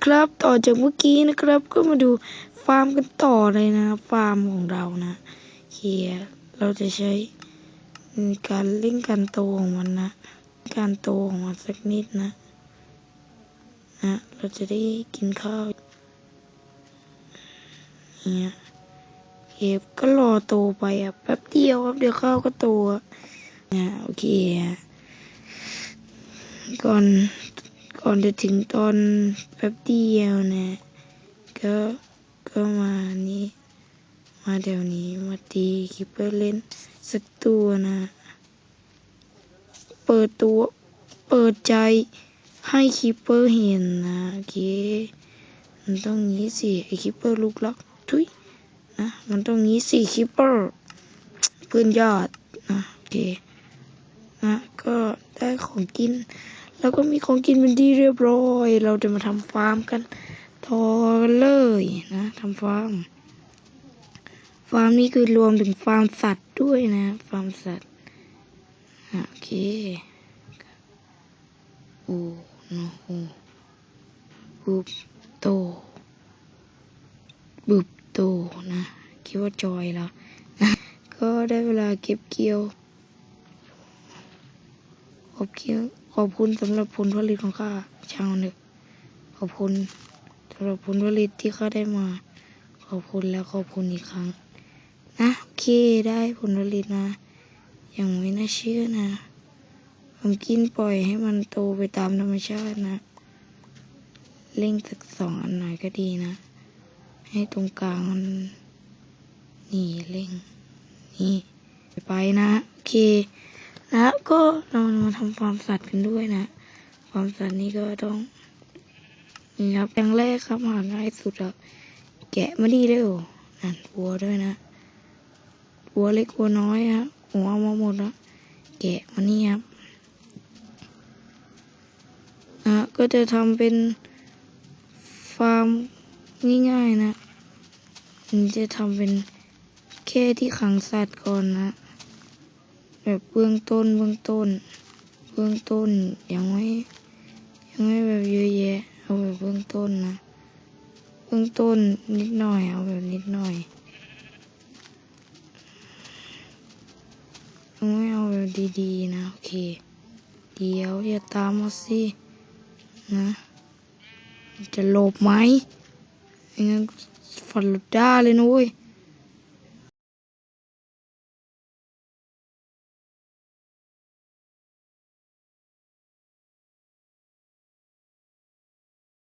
นะครับ ต่อจากเมื่อกี้นะครับ ก็มาดูฟาร์มกันต่อเลยนะฟาร์มของเรานะเฮียเราจะใช้ในการเล่นการโตของมันนะ การโตของมันสักนิดนะนะเราจะได้กินข้าวเนี่ยเก็บก็รอโตไปอะแป๊บเดียวครับเดี๋ยวข้าวก็โตอะนะโอเคอะก่อน ก่อนจะถึงตอนแป๊บเดียวเนะก็ก็มานี่มาเดี๋ยวนี้มาตีคิปเปอร์เล่นสักตัวนะ เปิดตัว เปิดใจให้คิปเปอร์เห็นนะโอเคมันต้องงี้สิไอคิปเปอร์ลูกลักทุยนะมันต้องงี้สิคิปเปอร์เพื่อนยอดนะโอเคนะก็ได้ของกิน แล้วก็มีของกินเป็นที่เรียบร้อย เราจะมาทำฟาร์มกันต่อเลยนะทำฟาร์ม ฟาร์มนี้คือรวมถึงฟาร์มสัตว์ด้วยนะ ฟาร์มสัตว์ โอเค โอ้โนโอ้บุบโตบุบโตนะ คิดว่าจอยแล้ว ก็ได้เวลาเก็บเกี่ยว อบคุณขอบคุณสำหรับผลผลิตของข้าชาวเนึกขอบคุณสำหรับผลผลิตที่ข้าได้มา ขอบคุณแล้วขอบคุณอีกครั้ง นะโอเคได้ผลผลิตมาอย่างไม่น่าเชื่อนะ ผมกินปล่อยให้มันโตไปตามธรรมชาตินะเร่งสักสองอันหน่อยก็ดีนะ ให้ตรงกลางมันนี่เร่งนี่ไปนะโอเค นะก็เรามาทำฟาร์มสัตว์กันด้วยนะฟาร์มสัตว์นี่ก็ต้องนี่ครับอย่างแรกครับหาง่ายสุดอะแกะมาดีเร็วนั่นวัวด้วยนะวัวเล็กวัวน้อยฮะหัวเอมาหมดแล้วแกะมานี่ครับนะก็จะทำเป็นฟาร์มง่ายๆนะมันจะทำเป็นแค่ที่ขังสัตว์ก่อนนะ แบบเบื้องต้นเบื้องต้น เบื้องต้นยังไม่ยังไม่แบบเยอะแยะเอาแบบเบื้องต้นนะเบื้องต้นนิดหน่อยเอาแบบนิดหน่อยยังไม่เอาแบบดีๆนะโอเค เดี๋ยวอย่าตามมาสินะจะหลบไหมไม่งั้นฟันหลุดด้าเลยนะเว้ย